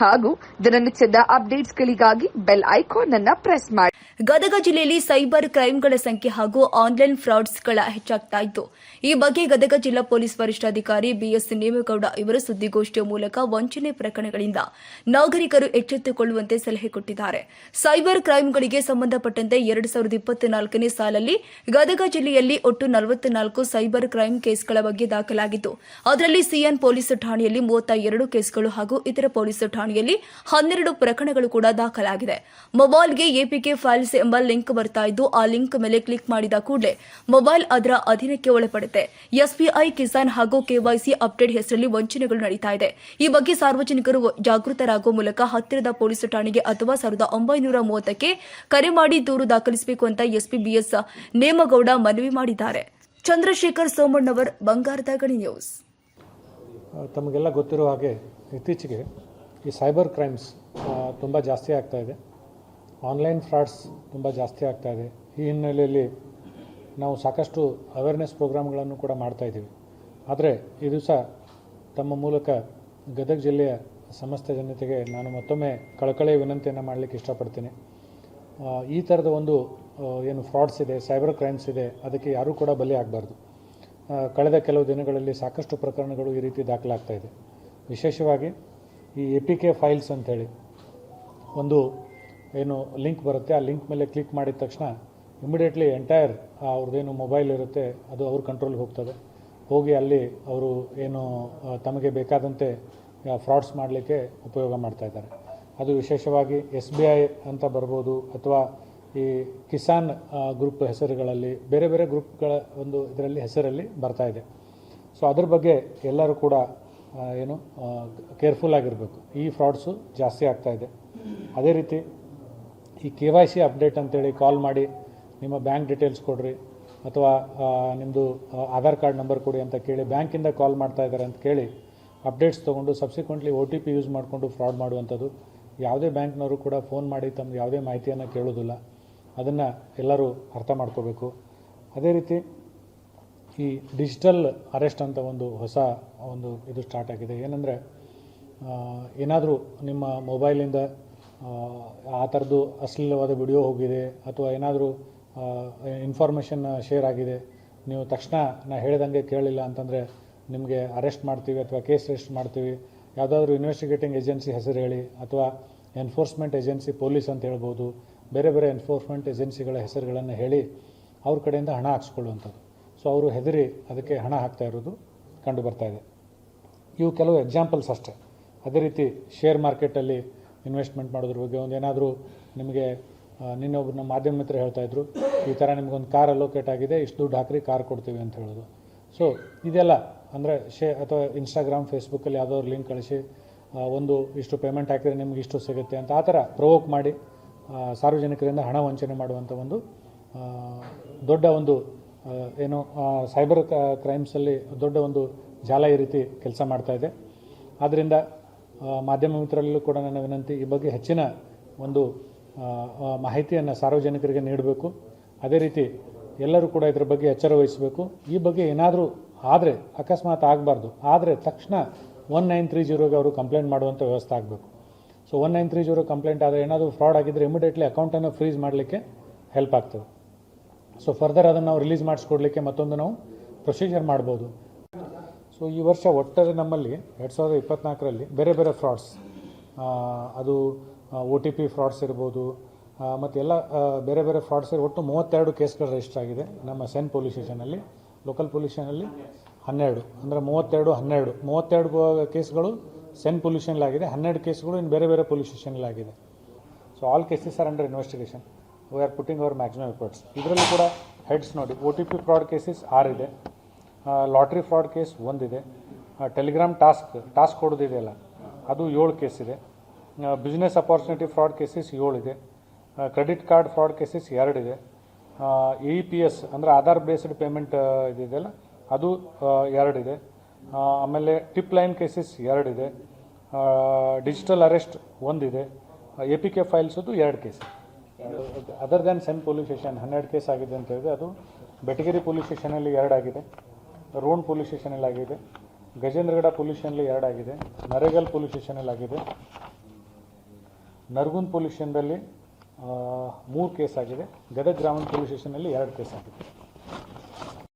ಹಾಗೂ ದಿನನಿತ್ಯದ ಅಪ್ಡೇಟ್ಸ್ಗಳಿಗಾಗಿ ಬೆಲ್ ಐಕಾನ್ ಅನ್ನು ಪ್ರೆಸ್ ಮಾಡಿ. ಗದಗ ಜಿಲ್ಲೆಯಲ್ಲಿ ಸೈಬರ್ ಕ್ರೈಂಗಳ ಸಂಖ್ಯೆ ಹಾಗೂ ಆನ್ಲೈನ್ ಫ್ರಾಡ್ಸ್ಗಳ ಹೆಚ್ಚಾಗ್ತಾ ಇತ್ತು. ಈ ಬಗ್ಗೆ ಗದಗ ಜಿಲ್ಲಾ ಪೊಲೀಸ್ ವರಿಷ್ಠಾಧಿಕಾರಿ ಬಿಎಸ್ ನೇಮೇಗೌಡ ಇವರು ಸುದ್ದಿಗೋಷ್ಠಿಯ ಮೂಲಕ ವಂಚನೆ ಪ್ರಕರಣಗಳಿಂದ ನಾಗರಿಕರು ಎಚ್ಚೆತ್ತುಕೊಳ್ಳುವಂತೆ ಸಲಹೆ ಕೊಟ್ಟಿದ್ದಾರೆ. ಸೈಬರ್ ಕ್ರೈಂಗಳಿಗೆ ಸಂಬಂಧಪಟ್ಟಂತೆ ಎರಡು ಸಾವಿರದ ಇಪ್ಪತ್ನಾಲ್ಕನೇ ಸಾಲಲ್ಲಿ ಗದಗ ಜಿಲ್ಲೆಯಲ್ಲಿ ಒಟ್ಟು ನಲವತ್ನಾಲ್ಕು ಸೈಬರ್ ಕ್ರೈಂ ಕೇಸ್ಗಳ ಬಗ್ಗೆ ದಾಖಲಾಗಿತ್ತು ಅದರಲ್ಲಿ ಸಿಎನ್ ಪೊಲೀಸ್ ಠಾಣೆಯಲ್ಲಿ ಮೂವತ್ತ ಎರಡು ಕೇಸ್ಗಳು ಹಾಗೂ ಇತರ ಪೊಲೀಸ್ ಠಾಣೆಯಲ್ಲಿ ಹನ್ನೆರಡು ಪ್ರಕರಣಗಳು ಕೂಡ ದಾಖಲಾಗಿದೆ. ಮೊಬೈಲ್ಗೆ ಎಪಿಕೆ ಫೈಲ್ಸ್ ಎಂಬ ಲಿಂಕ್ ಬರ್ತಾ ಇದ್ದು, ಆ ಲಿಂಕ್ ಮೇಲೆ ಕ್ಲಿಕ್ ಮಾಡಿದ ಕೂಡಲೇ ಮೊಬೈಲ್ ಅದರ ಅಧೀನಕ್ಕೆ ಒಳಪಡುತ್ತೆ. ಎಸ್ಬಿಐ ಕಿಸಾನ್ ಹಾಗೂ ಕೆವೈಸಿ ಅಪ್ಡೇಟ್ ಹೆಸರಲ್ಲಿ ವಂಚನೆಗಳು ನಡೀತಾ ಇದೆ. ಈ ಬಗ್ಗೆ ಸಾರ್ವಜನಿಕರು ಜಾಗೃತರಾಗುವ ಮೂಲಕ ಹತ್ತಿರದ ಪೊಲೀಸ್ ಠಾಣೆಗೆ ಅಥವಾ ಸಾವಿರದ ಒಂಬೈನೂರ ಮೂವತ್ತಕ್ಕೆ ಕರೆ ಮಾಡಿ ದೂರು ದಾಖಲಿಸಬೇಕು ಅಂತ ಎಸ್ಪಿ ಬಿಎಸ್ ನೇಮಗೌಡ ಮನವಿ ಮಾಡಿದ್ದಾರೆ. ಚಂದ್ರಶೇಖರ್ ಸೋಮಣ್ಣವರ್, ಬಂಗಾರದ ಗಣಿ ನ್ಯೂಸ್. ತಮಗೆಲ್ಲ ಗೊತ್ತಿರುವ ಹಾಗೆ ಇತ್ತೀಚೆಗೆ ಈ ಸೈಬರ್ ಕ್ರೈಮ್ಸ್ ತುಂಬ ಜಾಸ್ತಿ ಆಗ್ತಾ ಇದೆ. ಆನ್ಲೈನ್ ಫ್ರಾಡ್ಸ್ ತುಂಬ ಜಾಸ್ತಿ ಆಗ್ತಾ ಇದೆ. ಈ ಹಿನ್ನೆಲೆಯಲ್ಲಿ ನಾವು ಸಾಕಷ್ಟು ಅವೇರ್ನೆಸ್ ಪ್ರೋಗ್ರಾಮ್ಗಳನ್ನು ಕೂಡ ಮಾಡ್ತಾ ಇದ್ದೀವಿ. ಆದರೆ ಈ ದಿವಸ ತಮ್ಮ ಮೂಲಕ ಗದಗ ಜಿಲ್ಲೆಯ ಸಮಸ್ತ ಜನತೆಗೆ ನಾನು ಮತ್ತೊಮ್ಮೆ ಕಳಕಳಿಯ ವಿನಂತಿಯನ್ನು ಮಾಡಲಿಕ್ಕೆ ಇಷ್ಟಪಡ್ತೀನಿ. ಈ ಥರದ ಒಂದು ಏನು ಫ್ರಾಡ್ಸ್ ಇದೆ, ಸೈಬರ್ ಕ್ರೈಮ್ಸ್ ಇದೆ, ಅದಕ್ಕೆ ಯಾರೂ ಕೂಡ ಬಲಿ ಆಗಬಾರ್ದು. ಕಳೆದ ಕೆಲವು ದಿನಗಳಲ್ಲಿ ಸಾಕಷ್ಟು ಪ್ರಕರಣಗಳು ಈ ರೀತಿ ದಾಖಲಾಗ್ತಾ ಇದೆ. ವಿಶೇಷವಾಗಿ ಈ ಎ ಪಿ ಕೆ ಫೈಲ್ಸ್ ಅಂಥೇಳಿ ಒಂದು ಏನು ಲಿಂಕ್ ಬರುತ್ತೆ, ಆ ಲಿಂಕ್ ಮೇಲೆ ಕ್ಲಿಕ್ ಮಾಡಿದ ತಕ್ಷಣ ಇಮಿಡಿಯೇಟ್ಲಿ ಎಂಟೈರ್ ಅವ್ರದ್ದೇನು ಮೊಬೈಲ್ ಇರುತ್ತೆ, ಅದು ಅವ್ರ ಕಂಟ್ರೋಲ್ಗೆ ಹೋಗ್ತದೆ. ಹೋಗಿ ಅಲ್ಲಿ ಅವರು ಏನು ತಮಗೆ ಬೇಕಾದಂತೆ ಫ್ರಾಡ್ಸ್ ಮಾಡಲಿಕ್ಕೆ ಉಪಯೋಗ ಮಾಡ್ತಾ ಇದ್ದಾರೆ. ಅದು ವಿಶೇಷವಾಗಿ ಎಸ್ ಬಿ ಐ ಅಂತ ಬರ್ಬೋದು, ಅಥವಾ ಈ ಕಿಸಾನ್ ಗ್ರೂಪ್ ಹೆಸರುಗಳಲ್ಲಿ, ಬೇರೆ ಬೇರೆ ಗ್ರೂಪ್ಗಳ ಒಂದು ಇದರಲ್ಲಿ ಹೆಸರಲ್ಲಿ ಬರ್ತಾ ಇದೆ. ಸೊ ಅದ್ರ ಬಗ್ಗೆ ಎಲ್ಲರೂ ಕೂಡ ಏನು ಕೇರ್ಫುಲ್ ಆಗಿರಬೇಕು. ಈ ಫ್ರಾಡ್ಸು ಜಾಸ್ತಿ ಆಗ್ತಾ ಇದೆ. ಅದೇ ರೀತಿ ಈ ಕೆ ವೈ ಸಿ ಅಪ್ಡೇಟ್ ಅಂತೇಳಿ ಕಾಲ್ ಮಾಡಿ, ನಿಮ್ಮ ಬ್ಯಾಂಕ್ ಡೀಟೇಲ್ಸ್ ಕೊಡ್ರಿ, ಅಥವಾ ನಿಮ್ಮದು ಆಧಾರ್ ಕಾರ್ಡ್ ನಂಬರ್ ಕೊಡಿ ಅಂತ ಕೇಳಿ ಬ್ಯಾಂಕಿಂದ ಕಾಲ್ ಮಾಡ್ತಾ ಇದ್ದಾರೆ ಅಂತ ಕೇಳಿ ಅಪ್ಡೇಟ್ಸ್ ತೊಗೊಂಡು subsequently O T P use ಮಾಡಿಕೊಂಡು ಫ್ರಾಡ್ ಮಾಡುವಂಥದ್ದು. ಯಾವುದೇ ಬ್ಯಾಂಕ್ನವರು ಕೂಡ ಫೋನ್ ಮಾಡಿ ತಮ್ಮ ಯಾವುದೇ ಮಾಹಿತಿಯನ್ನು ಕೇಳೋದಿಲ್ಲ. ಅದನ್ನು ಎಲ್ಲರೂ ಅರ್ಥ ಮಾಡ್ಕೋಬೇಕು. ಅದೇ ರೀತಿ ಈ ಡಿಜಿಟಲ್ ಅರೆಸ್ಟ್ ಅಂತ ಒಂದು ಹೊಸ ಒಂದು ಇದು ಸ್ಟಾರ್ಟ್ ಆಗಿದೆ. ಏನಂದರೆ ಏನಾದರೂ ನಿಮ್ಮ ಮೊಬೈಲಿಂದ ಆ, ಥರದ್ದು ಅಶ್ಲೀಲವಾದ ವಿಡಿಯೋ ಹೋಗಿದೆ ಅಥವಾ ಏನಾದರೂ ಇನ್ಫಾರ್ಮೇಷನ್ ಶೇರ್ ಆಗಿದೆ ನೀವು ತಕ್ಷಣ ನಾ ಹೇಳ್ದಂಗೆ ಕೇಳಿಲ್ಲ ಅಂತಂದರೆ ನಿಮಗೆ ಅರೆಸ್ಟ್ ಮಾಡ್ತೀವಿ ಅಥವಾ ಕೇಸ್ ರಿಜಿಸ್ಟರ್ ಮಾಡ್ತೀವಿ. ಯಾವುದಾದ್ರೂ ಇನ್ವೆಸ್ಟಿಗೇಟಿಂಗ್ ಏಜೆನ್ಸಿ ಹೆಸರು ಹೇಳಿ ಅಥವಾ ಎನ್ಫೋರ್ಸ್ಮೆಂಟ್ ಏಜೆನ್ಸಿ ಪೊಲೀಸ್ ಅಂತ ಹೇಳ್ಬೋದು ಬೇರೆ ಬೇರೆ ಎನ್ಫೋರ್ಸ್ಮೆಂಟ್ ಏಜೆನ್ಸಿಗಳ ಹೆಸರುಗಳನ್ನು ಹೇಳಿ ಅವ್ರ ಕಡೆಯಿಂದ ಹಣ ಹಾಕ್ಸ್ಕೊಳ್ಳುವಂಥದ್ದು. ಸೊ ಅವರು ಹೆದರಿ ಅದಕ್ಕೆ ಹಣ ಹಾಕ್ತಾ ಇರೋದು ಕಂಡು ಬರ್ತಾ ಇದೆ. ಇವು ಕೆಲವು ಎಕ್ಸಾಂಪಲ್ಸ್ ಅಷ್ಟೇ. ಅದೇ ರೀತಿ ಶೇರ್ ಮಾರ್ಕೆಟಲ್ಲಿ ಇನ್ವೆಸ್ಟ್ಮೆಂಟ್ ಮಾಡೋದ್ರ ಬಗ್ಗೆ ಒಂದು ಏನಾದರೂ ನಿಮಗೆ ನಿನ್ನೆ ಒಬ್ಬರು ನಮ್ಮ ಮಾಧ್ಯಮ ಮಿತ್ರ ಹೇಳ್ತಾಯಿದ್ರು ಈ ಥರ ನಿಮಗೊಂದು ಕಾರ್ ಅಲೋಕೇಟ್ ಆಗಿದೆ, ಇಷ್ಟು ದುಡ್ಡು ಹಾಕ್ರಿ ಕಾರ್ ಕೊಡ್ತೀವಿ ಅಂತ ಹೇಳೋದು. ಸೊ ಇದೆಲ್ಲ ಅಂದರೆ ಶೇ, ಅಥವಾ ಇನ್ಸ್ಟಾಗ್ರಾಮ್ ಫೇಸ್ಬುಕ್ಕಲ್ಲಿ ಯಾವುದಾದ್ರು ಲಿಂಕ್ ಕಳಿಸಿ ಒಂದು ಇಷ್ಟು ಪೇಮೆಂಟ್ ಹಾಕಿದರೆ ನಿಮ್ಗೆ ಇಷ್ಟು ಸಿಗುತ್ತೆ ಅಂತ ಆ ಥರ ಪ್ರವೋಕ್ ಮಾಡಿ ಸಾರ್ವಜನಿಕರಿಂದ ಹಣ ವಂಚನೆ ಮಾಡುವಂಥ ಒಂದು ದೊಡ್ಡ ಒಂದು ಏನು ಸೈಬರ್ ಕ್ರೈಮ್ಸಲ್ಲಿ ದೊಡ್ಡ ಒಂದು ಜಾಲ ಈ ರೀತಿ ಕೆಲಸ ಮಾಡ್ತಾ ಇದೆ. ಆದ್ದರಿಂದ ಮಾಧ್ಯಮ ಮಿತ್ರರಲ್ಲೂ ಕೂಡ ನನ್ನ ವಿನಂತಿ, ಈ ಬಗ್ಗೆ ಹೆಚ್ಚಿನ ಒಂದು ಮಾಹಿತಿಯನ್ನು ಸಾರ್ವಜನಿಕರಿಗೆ ನೀಡಬೇಕು. ಅದೇ ರೀತಿ ಎಲ್ಲರೂ ಕೂಡ ಇದರ ಬಗ್ಗೆ ಎಚ್ಚರ ವಹಿಸಬೇಕು. ಈ ಬಗ್ಗೆ ಏನಾದರೂ ಆದರೆ, ಅಕಸ್ಮಾತ್ ಆಗಬಾರ್ದು. ಆದರೆ ತಕ್ಷಣ ಒನ್ ನೈನ್ ತ್ರೀ ಜೀರೋಗೆ ಅವರು ಕಂಪ್ಲೇಂಟ್ ಮಾಡುವಂಥ ವ್ಯವಸ್ಥೆ ಆಗಬೇಕು. So, one nine three zero complaint ಆದರೆ ಏನಾದರೂ ಫ್ರಾಡ್ ಆಗಿದ್ದರೆ ಇಮಿಡಿಯೇಟ್ಲಿ ಅಕೌಂಟನ್ನು ಫ್ರೀಸ್ ಮಾಡಲಿಕ್ಕೆ ಹೆಲ್ಪ್ ಆಗ್ತದೆ. ಸೊ ಫರ್ದರ್ ಅದನ್ನು ನಾವು ರಿಲೀಸ್ ಮಾಡಿಸ್ಕೊಡ್ಲಿಕ್ಕೆ ಮತ್ತೊಂದು ನಾವು ಪ್ರೊಸೀಜರ್ ಮಾಡ್ಬೋದು. ಸೊ ಈ ವರ್ಷ ಒಟ್ಟಾರೆ ನಮ್ಮಲ್ಲಿ ಎರಡು ಸಾವಿರದ ಇಪ್ಪತ್ನಾಲ್ಕರಲ್ಲಿ ಬೇರೆ ಬೇರೆ ಫ್ರಾಡ್ಸ್ ಅದು ಒ ಟಿ ಪಿ ಫ್ರಾಡ್ಸ್ ಇರ್ಬೋದು ಮತ್ತು ಎಲ್ಲ ಬೇರೆ ಬೇರೆ ಫ್ರಾಡ್ಸ್ ಒಟ್ಟು ಮೂವತ್ತೆರಡು ಕೇಸ್ಗಳು ರಿಜಿಸ್ಟರ್ ಆಗಿದೆ ನಮ್ಮ ಸೆನ್ ಪೊಲೀಸ್ ಸ್ಟೇಷನಲ್ಲಿ ಲೋಕಲ್ ಪೊಲೀಸ್ ಸ್ಟೇಷನಲ್ಲಿ ಹನ್ನೆರಡು, ಅಂದರೆ ಮೂವತ್ತೆರಡು ಹನ್ನೆರಡು. ಮೂವತ್ತೆರಡು ಕೇಸ್ಗಳು ಸೆನ್ ಪೊಲೀಸ್ ಸ್ಟೇಷನ್ಲಾಗಿದೆ ಹನ್ನೆರಡು ಕೇಸ್ಗಳು ಇನ್ನು ಬೇರೆ ಬೇರೆ police ಸ್ಟೇಷನ್ಲಾಗಿದೆ so all cases are under investigation we are putting our maximum efforts ಇದರಲ್ಲೂ ಕೂಡ ಹೆಡ್ಸ್ ನೋಡಿ O T P fraud cases ಆರಿದೆ. Lottery fraud case ಒಂದಿದೆ. ಟೆಲಿಗ್ರಾಮ್ ಟಾಸ್ಕ್ ಟಾಸ್ಕ್ ಕೊಡೋದಿದೆಯಲ್ಲ ಅದು ಏಳು ಕೇಸ್ ಇದೆ. ಬಿಸ್ನೆಸ್ ಅಪಾರ್ಚುನಿಟಿ ಫ್ರಾಡ್ ಕೇಸಸ್ ಏಳಿದೆ. ಕ್ರೆಡಿಟ್ ಕಾರ್ಡ್ ಫ್ರಾಡ್ ಕೇಸಸ್ ಎರಡಿದೆ. ಇ ಪಿ ಎಸ್ ಅಂದರೆ ಆಧಾರ್ ಬೇಸ್ಡ್ ಪೇಮೆಂಟ್ ಇದೆಯಲ್ಲ ಅದು ಎರಡಿದೆ. ಆಮೇಲೆ ಟಿಪ್ ಲೈನ್ ಕೇಸಸ್ ಎರಡಿದೆ. ಡಿಜಿಟಲ್ ಅರೆಸ್ಟ್ ಒಂದಿದೆ. ಎ ಪಿ ಕೆ ಫೈಲ್ಸದು ಎರಡು case other than CEN police station ಹನ್ನೆರಡು ಕೇಸ್ ಆಗಿದೆ ಅಂತ ಹೇಳಿದ್ರೆ ಅದು ಬೆಟಗೇರಿ ಪೊಲೀಸ್ ಸ್ಟೇಷನಲ್ಲಿ ಎರಡಾಗಿದೆ ರೋಣ್ ಪೊಲೀಸ್ ಸ್ಟೇಷನಲ್ಲಿ ಆಗಿದೆ ಗಜೇಂದ್ರಗಡ ಪೊಲೀಸ್ ಸ್ಟೇಷನಲ್ಲಿ ಎರಡಾಗಿದೆ ನರೇಗಲ್ ಪೊಲೀಸ್ ಸ್ಟೇಷನಲ್ಲಿ ಆಗಿದೆ ನರ್ಗುಂದ್ ಪೊಲೀಸ್ ಸ್ಟೇಷನ್ದಲ್ಲಿ ಮೂರು ಕೇಸ್ ಆಗಿದೆ ಗದಗ ಗ್ರಾಮೀಣ ಪೊಲೀಸ್ ಸ್ಟೇಷನಲ್ಲಿ ಎರಡು ಕೇಸ್ ಆಗಿದೆ.